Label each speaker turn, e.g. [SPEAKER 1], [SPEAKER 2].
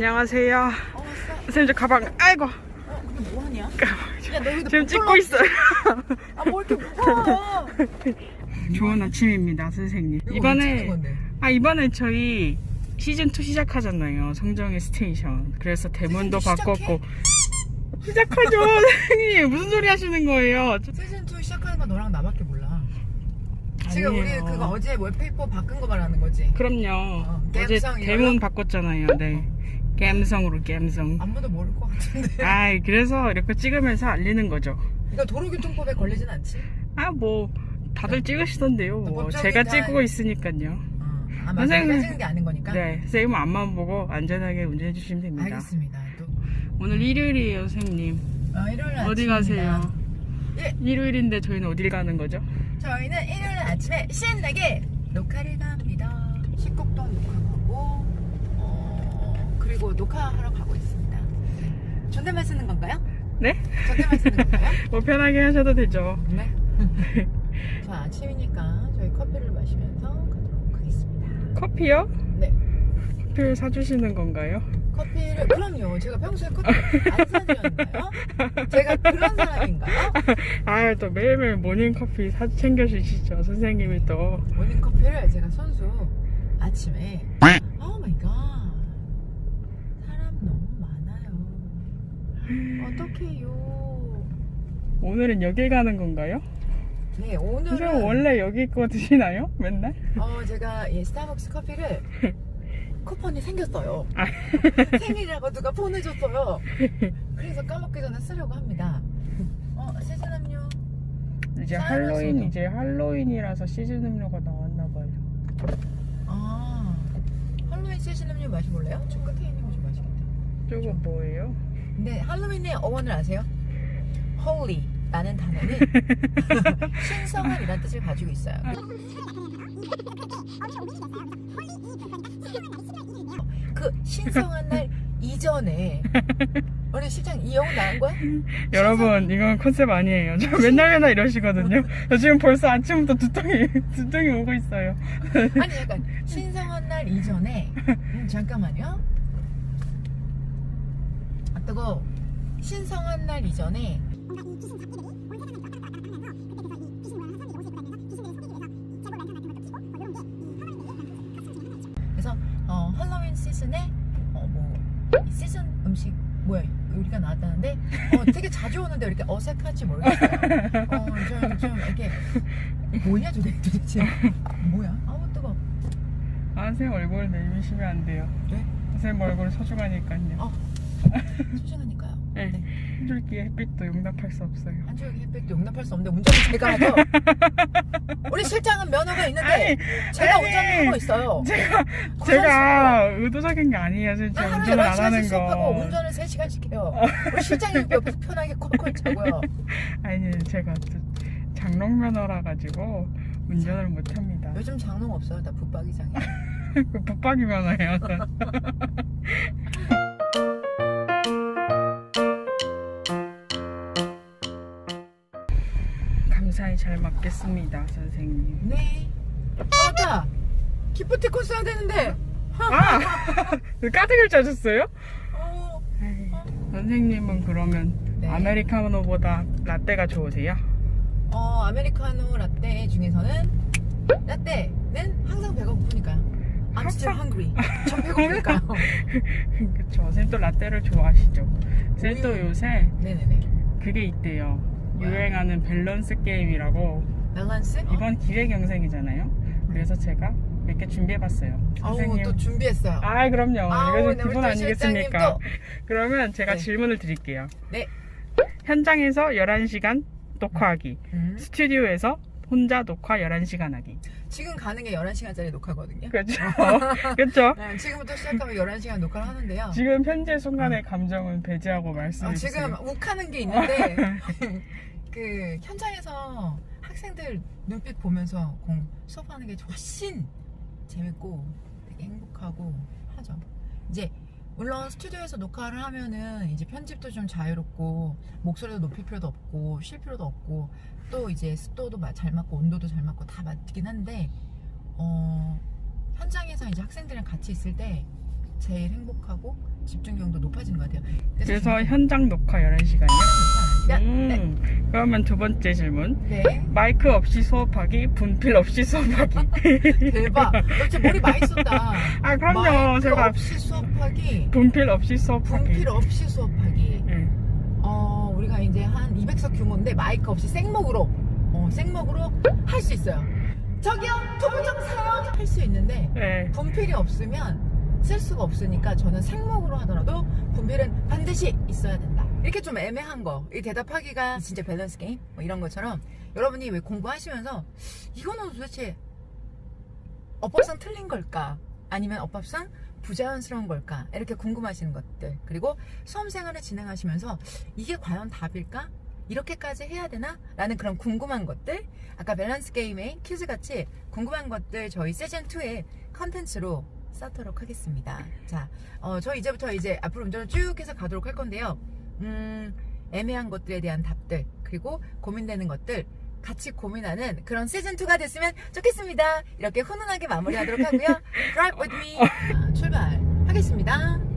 [SPEAKER 1] 안녕하세요.
[SPEAKER 2] 어.
[SPEAKER 1] 선생님 저 가방 아이고
[SPEAKER 2] 어, 근데 뭐 하냐? 여기다
[SPEAKER 1] 지금
[SPEAKER 2] 못
[SPEAKER 1] 찍고
[SPEAKER 2] 올라-
[SPEAKER 1] 있어요.
[SPEAKER 2] 아, 뭐 이렇게 무거워.
[SPEAKER 1] 좋은 아침입니다, 선생님. 이번에? 아 이번에 저희 시즌 2 시작하잖아요. 성정의 스테이션. 그래서 대문도
[SPEAKER 2] 시즌2
[SPEAKER 1] 바꿨고 시작하죠, 선생님. 무슨 소리 하시는 거예요? 저-
[SPEAKER 2] 시즌 2 시작하는 건 너랑 나밖에 몰라. 지금
[SPEAKER 1] 아니에요.
[SPEAKER 2] 우리 그거 어제 월페이퍼 바꾼 거 말하는 거지?
[SPEAKER 1] 그럼요.
[SPEAKER 2] 어,
[SPEAKER 1] 어제 대문? 바꿨잖아요. 네. 갬성으로 갬성.
[SPEAKER 2] 아무도 모를 것 같은데.
[SPEAKER 1] 아, 그래서 이렇게 찍으면서 알리는 거죠.
[SPEAKER 2] 이거 도로교통법에 걸리진 않지?
[SPEAKER 1] 아, 뭐 다들 찍으시던데요. 뭐
[SPEAKER 2] 법적인
[SPEAKER 1] 제가
[SPEAKER 2] 다-
[SPEAKER 1] 찍고 있으니까요.
[SPEAKER 2] 어. 아, 맞아.
[SPEAKER 1] 선생님.
[SPEAKER 2] 찍는 게 아닌 거니까?
[SPEAKER 1] 네, 선생님 앞만 보고 안전하게 운전해 주시면 됩니다.
[SPEAKER 2] 알겠습니다. 또.
[SPEAKER 1] 오늘 일요일이에요, 선생님.
[SPEAKER 2] 어, 일요일
[SPEAKER 1] 어디
[SPEAKER 2] 아침입니다.
[SPEAKER 1] 가세요?
[SPEAKER 2] 예.
[SPEAKER 1] 일요일인데 저희는 어딜 가는 거죠?
[SPEAKER 2] 저희는 일요일 아침에 신나게 녹화를 갑니다. 식곡동 녹화하고 어, 그리고 녹화하러 가고 있습니다. 존댓말 쓰는 건가요?
[SPEAKER 1] 네?
[SPEAKER 2] 존댓말 쓰는 건가요?
[SPEAKER 1] 뭐 편하게 하셔도 되죠.
[SPEAKER 2] 네. 자 아침이니까 저희 커피를 마시면서 가도록 하겠습니다.
[SPEAKER 1] 커피요?
[SPEAKER 2] 네.
[SPEAKER 1] 커피를 사주시는 건가요?
[SPEAKER 2] 커피를 그럼요. 제가 평소에 커피 안 사드렸나요? 제가 그런 사람인가요?
[SPEAKER 1] 아, 또 매일매일 모닝 커피 사 챙겨주시죠, 선생님이 또.
[SPEAKER 2] 모닝 커피를 제가 선수 아침에 오 마이 갓 사람 너무 많아요 어떡해요
[SPEAKER 1] 오늘은 여길 가는 건가요?
[SPEAKER 2] 네 오늘은
[SPEAKER 1] 원래 여기 거 드시나요? 맨날?
[SPEAKER 2] 어 제가 이 스타벅스 커피를 쿠폰이 생겼어요
[SPEAKER 1] 아.
[SPEAKER 2] 생일이라고 누가 보내줬어요 그래서 까먹기 전에 쓰려고 합니다 어 시즌 음료
[SPEAKER 1] 이제 할로윈. 이제 할로윈이라서 시즌 음료가 나왔나봐요.
[SPEAKER 2] 아 할로윈 시즌 음료 마셔볼래요? 저 끝에 있는 거 좀 마시겠다
[SPEAKER 1] 저거 뭐예요?
[SPEAKER 2] 근데 할로윈의 어원을 아세요? Holy 라는 단어는 신성한이라는 뜻을 가지고 있어요. 그 신성한 날 이전에 우리 실장 이 영혼 나온 거야?
[SPEAKER 1] 여러분 이건 컨셉 아니에요. 저 맨날 맨날 이러시거든요. 저 지금 벌써 아침부터 두통이 두통이 오고 있어요.
[SPEAKER 2] 아니 약간 신성한 날 이전에 음, 잠깐만요. 아 뜨거. 신성한 날 이전에 그래서 어, 할로윈 시즌에 어 뭐 시즌 음식 뭐야 요리가 나왔다는데 어, 되게 자주 오는데 왜 이렇게 어색한지 모르겠어요. 어 좀 좀 이렇게 뭐냐 도대- 도대체 뭐야? 아우 뜨거.
[SPEAKER 1] 아, 선생님 얼굴 내미시면 안 돼요.
[SPEAKER 2] 네?
[SPEAKER 1] 선생님 얼굴 소중하니까요.
[SPEAKER 2] 어. 소중하니까요.
[SPEAKER 1] 네. 한 줄기 햇빛도 용납할 수 없어요.
[SPEAKER 2] 한줄기 햇빛도 용납할 수 없는데 운전은 제가 하죠. 우리 실장은 면허가 있는데 제가
[SPEAKER 1] 아니.
[SPEAKER 2] 운전을 하고 있어요.
[SPEAKER 1] 제가 제가 의도적인 게 아니에요. 진짜
[SPEAKER 2] 나 하루에
[SPEAKER 1] 운전을 안
[SPEAKER 2] 11시간씩
[SPEAKER 1] 하는 거.
[SPEAKER 2] 운전을 3시간씩 해요. 우리 실장님 옆에서 편하게 콜콜 자고요.
[SPEAKER 1] 아니 제가 또 장롱 면허라 가지고 운전을 못 합니다.
[SPEAKER 2] 요즘 장롱 없어요. 나 붙박이장에.
[SPEAKER 1] 그 붙박이 면허예요. 잘 먹겠습니다, 선생님.
[SPEAKER 2] 네. 아, 맞다. 기프티콘 써야 되는데.
[SPEAKER 1] 아, 까득을 짜셨어요?
[SPEAKER 2] 어,
[SPEAKER 1] 선생님은 그러면
[SPEAKER 2] 네.
[SPEAKER 1] 아메리카노보다 라떼가 좋으세요?
[SPEAKER 2] 어, 아메리카노 라떼 중에서는 라떼는 항상 배가 고프니까요. I'm still hungry. 전 배고프니까요.
[SPEAKER 1] 그쵸. 선생님 또 라떼를 좋아하시죠? 선생님 또
[SPEAKER 2] 우유.
[SPEAKER 1] 요새
[SPEAKER 2] 네네네.
[SPEAKER 1] 그게 있대요. 유행하는 밸런스 게임이라고
[SPEAKER 2] 밸런스? 어?
[SPEAKER 1] 이번 기획영생이잖아요. 그래서 제가 몇 개 준비해봤어요.
[SPEAKER 2] 어우,
[SPEAKER 1] 선생님.
[SPEAKER 2] 또 준비했어요.
[SPEAKER 1] 아, 그럼요.
[SPEAKER 2] 아우,
[SPEAKER 1] 이거
[SPEAKER 2] 네,
[SPEAKER 1] 좀
[SPEAKER 2] 우리
[SPEAKER 1] 기본
[SPEAKER 2] 또
[SPEAKER 1] 아니겠습니까?
[SPEAKER 2] 또.
[SPEAKER 1] 그러면 제가
[SPEAKER 2] 네.
[SPEAKER 1] 질문을 드릴게요.
[SPEAKER 2] 네.
[SPEAKER 1] 현장에서 11시간 녹화하기.
[SPEAKER 2] 음.
[SPEAKER 1] 스튜디오에서 혼자 녹화 11시간 하기.
[SPEAKER 2] 지금 가는 게 11시간짜리 녹화거든요.
[SPEAKER 1] 그렇죠. 그렇죠.
[SPEAKER 2] 네, 지금부터 시작하면 11시간 녹화를 하는데요.
[SPEAKER 1] 지금 현재 순간의 감정은 배제하고 말씀해
[SPEAKER 2] 어,
[SPEAKER 1] 주세요.
[SPEAKER 2] 지금 욱하는 게 있는데 그 현장에서 학생들 눈빛 보면서 공 수업하는 게 훨씬 재밌고 되게 행복하고 하죠. 이제 물론 스튜디오에서 녹화를 하면은 이제 편집도 좀 자유롭고 목소리도 높일 필요도 없고 쉴 필요도 없고 또 이제 습도도 마- 잘 맞고 온도도 잘 맞고 다 맞긴 한데 어 현장에서 이제 학생들이랑 같이 있을 때 제일 행복하고 집중력도 높아지는 것 같아요.
[SPEAKER 1] 그래서
[SPEAKER 2] 저는
[SPEAKER 1] 현장 녹화 11시간이요?
[SPEAKER 2] 녹화하는 시간.
[SPEAKER 1] 음, 그러면 두 번째 질문.
[SPEAKER 2] 네. 네.
[SPEAKER 1] 마이크 없이 수업하기, 분필 없이 수업하기.
[SPEAKER 2] 대박. 너 진짜 머리 많이 썼다.
[SPEAKER 1] 아, 그럼요.
[SPEAKER 2] 마이크
[SPEAKER 1] 제가
[SPEAKER 2] 없이 수업하기,
[SPEAKER 1] 분필 없이 수업하기.
[SPEAKER 2] 분필 없이 수업하기.
[SPEAKER 1] 예.
[SPEAKER 2] 어, 우리가 이제 한 200석 규모인데 마이크 없이 생목으로, 어, 생목으로 할 수 있어요. 저기요, 좀 사요. 할 수 있는데
[SPEAKER 1] 예.
[SPEAKER 2] 분필이 없으면 쓸 수가 없으니까 저는 생목으로 하더라도 분필은 반드시 있어야 된다. 이렇게 좀 애매한 거, 이 대답하기가 진짜 밸런스 게임 뭐 이런 것처럼 여러분이 왜 공부하시면서 이거는 도대체 어법상 틀린 걸까? 아니면 어법상 부자연스러운 걸까? 이렇게 궁금하시는 것들 그리고 수험 생활을 진행하시면서 이게 과연 답일까? 이렇게까지 해야 되나? 라는 그런 궁금한 것들 아까 밸런스 게임의 퀴즈 같이 궁금한 것들 저희 시즌2의 컨텐츠로 쌓도록 하겠습니다. 자, 어, 저 이제부터 이제 앞으로 운전을 쭉 해서 가도록 할 건데요. 음, 애매한 것들에 대한 답들, 그리고 고민되는 것들, 같이 고민하는 그런 시즌2가 됐으면 좋겠습니다. 이렇게 훈훈하게 마무리하도록 하고요. Drive with me. 자, 출발하겠습니다.